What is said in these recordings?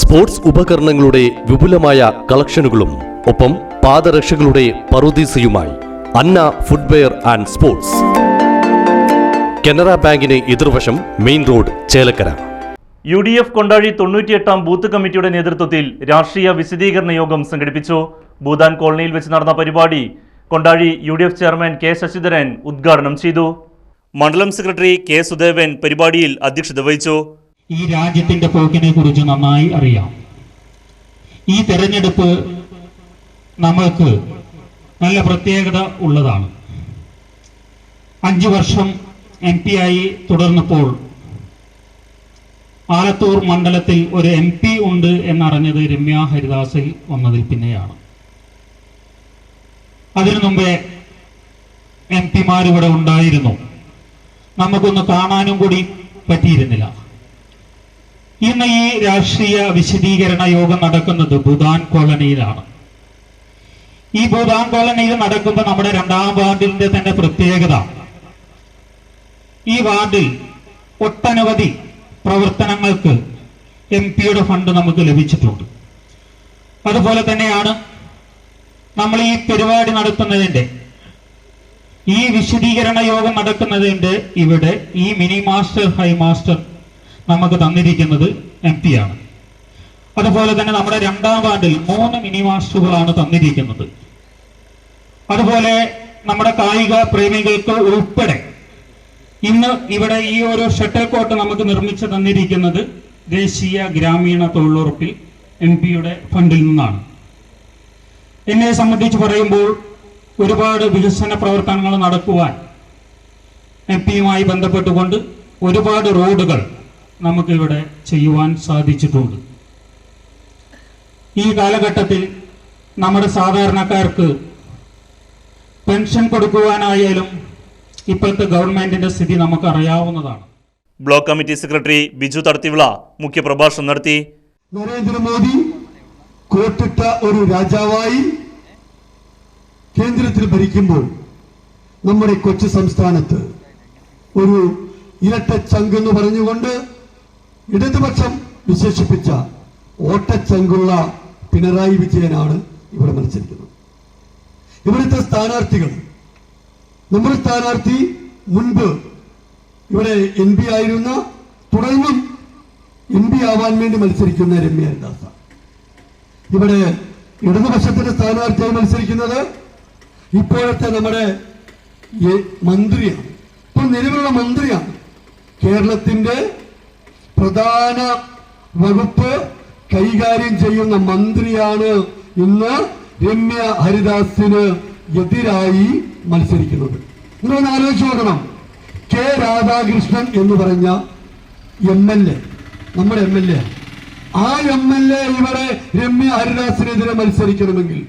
Sports ഉപകരണങ്ങളുടെ വിപുലമായ കളക്ഷനുകളും ഒപ്പം പാദരക്ഷകളുടെ പറുദീസയുമായി Anna footwear and sports. Canara ബാങ്കിന് എതിർവശം main road Chelakkara. U D F Kondazhi തൊണ്ണൂറ്റിയെട്ടാം booth കമ്മിറ്റിയുടെ നേതൃത്വത്തിൽ രാഷ്ട്രീയ വിശദീകരണ യോഗം സംഘടിപ്പിച്ചു. ഭൂതാൻ കോളനിയിൽ വെച്ച് നടന്ന പരിപാടി Kondazhi U D F chairman K Sasidharan ഉദ്ഘാടനം ചെയ്തു. മണ്ഡലം സെക്രട്ടറി കെ സുദേവൻ പരിപാടിയിൽ അധ്യക്ഷത വഹിച്ചു. ഈ രാജ്യത്തിന്റെ പോക്കിനെ കുറിച്ച് നന്നായി അറിയാം. ഈ തെരഞ്ഞെടുപ്പ് നമ്മൾക്ക് നല്ല പ്രത്യേകത ഉള്ളതാണ്. അഞ്ചു വർഷം എം പി ആയി തുടർന്നപ്പോൾ ആലത്തൂർ മണ്ഡലത്തിൽ ഒരു എം പി ഉണ്ട് എന്നറിഞ്ഞത് രമ്യ ഹരിദാസിൽ വന്നതിൽ പിന്നെയാണ്. അതിനു മുമ്പേ എം പിമാരിവിടെ ഉണ്ടായിരുന്നു. നമുക്കൊന്ന് കാണാനും കൂടി പറ്റിയിരുന്നില്ല. ഇന്ന് ഈ രാഷ്ട്രീയ വിശദീകരണ യോഗം നടക്കുന്നത് ഭൂതാൻ കോളനിയിലാണ്. ഈ ഭൂതാൻ കോളനിയിൽ നടക്കുമ്പോൾ നമ്മുടെ രണ്ടാം വാർഡിന്റെ തന്നെ പ്രത്യേകത. ഈ വാർഡിൽ ഒട്ടനവധി പ്രവർത്തനങ്ങൾക്ക് എം പിയുടെ ഫണ്ട് നമുക്ക് ലഭിച്ചിട്ടുണ്ട്. അതുപോലെ തന്നെയാണ് നമ്മൾ ഈ പരിപാടി നടത്തുന്നതിന്റെ ഈ വിശദീകരണ യോഗം നടക്കുന്നതിന്റെ ഇവിടെ ഈ മിനി മാസ്റ്റർ ഹൈ മാസ്റ്റർ നമുക്ക് തന്നിരിക്കുന്നത് എം പി ആണ്. അതുപോലെ തന്നെ നമ്മുടെ രണ്ടാം വാർഡിൽ മൂന്ന് മിനി മാസ്റ്ററുകളാണ് തന്നിരിക്കുന്നത്. അതുപോലെ നമ്മുടെ കായിക പ്രേമികൾക്ക് ഉൾപ്പെടെ ഇന്ന് ഇവിടെ ഈ ഒരു ഷട്ടിൽ കോട്ട് നമുക്ക് നിർമ്മിച്ചു തന്നിരിക്കുന്നത് ദേശീയ ഗ്രാമീണ തൊഴിലുറപ്പിൽ എം പിയുടെ ഫണ്ടിൽ നിന്നാണ്. എന്നെ സംബന്ധിച്ച് പറയുമ്പോൾ ഒരുപാട് വികസന പ്രവർത്തനങ്ങൾ നടക്കുവാൻ എം പിയുമായി ബന്ധപ്പെട്ടുകൊണ്ട് ഒരുപാട് റോഡുകൾ നമുക്കിവിടെ ചെയ്യുവാൻ സാധിച്ചിട്ടുണ്ട്. ഈ കാലഘട്ടത്തിൽ നമ്മുടെ സാധാരണക്കാർക്ക് പെൻഷൻ കൊടുക്കുവാനായാലും ഇപ്പോഴത്തെ ഗവൺമെന്റിന്റെ സ്ഥിതി നമുക്കറിയാവുന്നതാണ്. Block committee secretary Biju Thadathivila മുഖ്യപ്രഭാഷണം നടത്തി. നരേന്ദ്രമോദി കോട്ടിട്ട ഒരു രാജാവായി കേന്ദ്രത്തിൽ ഭരിക്കുമ്പോൾ നമ്മുടെ കൊച്ചു സംസ്ഥാനത്ത് ഒരു ഇരട്ട ചങ്കെന്ന് പറഞ്ഞുകൊണ്ട് ഇടതുപക്ഷം വിശേഷിപ്പിച്ച ഓട്ടച്ചങ്കുള്ള പിണറായി വിജയനാണ് ഇവിടെ മത്സരിക്കുന്നത്. ഇവിടുത്തെ സ്ഥാനാർത്ഥികൾ നമ്മുടെ സ്ഥാനാർത്ഥി മുൻപ് ഇവിടെ എം പി ആയിരുന്ന തുടർന്നും എം പി ആവാൻ വേണ്ടി മത്സരിക്കുന്ന രമ്യ ദാസ. ഇവിടെ ഇടതുപക്ഷത്തിന്റെ സ്ഥാനാർത്ഥിയായി മത്സരിക്കുന്നത് ഇപ്പോഴത്തെ നമ്മുടെ മന്ത്രിയാണ്. ഇപ്പൊ നിലവിലുള്ള മന്ത്രിയാണ് കേരളത്തിന്റെ പ്രധാന വകുപ്പ് കൈകാര്യം ചെയ്യുന്ന മന്ത്രിയാണ് ഇന്ന് രമ്യ ഹരിദാസിന് എതിരായി മത്സരിക്കുന്നത്. നിങ്ങളൊന്ന് ആലോചിച്ച് നോക്കണം. കെ രാധാകൃഷ്ണൻ എന്ന് പറഞ്ഞ എം എൽ എ നമ്മുടെ എം എൽ എ ആ എം എൽ എ ഇവിടെ രമ്യ ഹരിദാസിനെതിരെ മത്സരിക്കണമെങ്കിൽ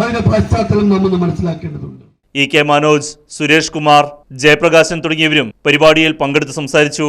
അതിന്റെ പശ്ചാത്തലം നമ്മൾ മനസ്സിലാക്കേണ്ടതുണ്ട്. ഇ കെ മനോജ് സുരേഷ് കുമാർ ജയപ്രകാശൻ തുടങ്ങിയവരും പരിപാടിയിൽ പങ്കെടുത്ത് സംസാരിച്ചു.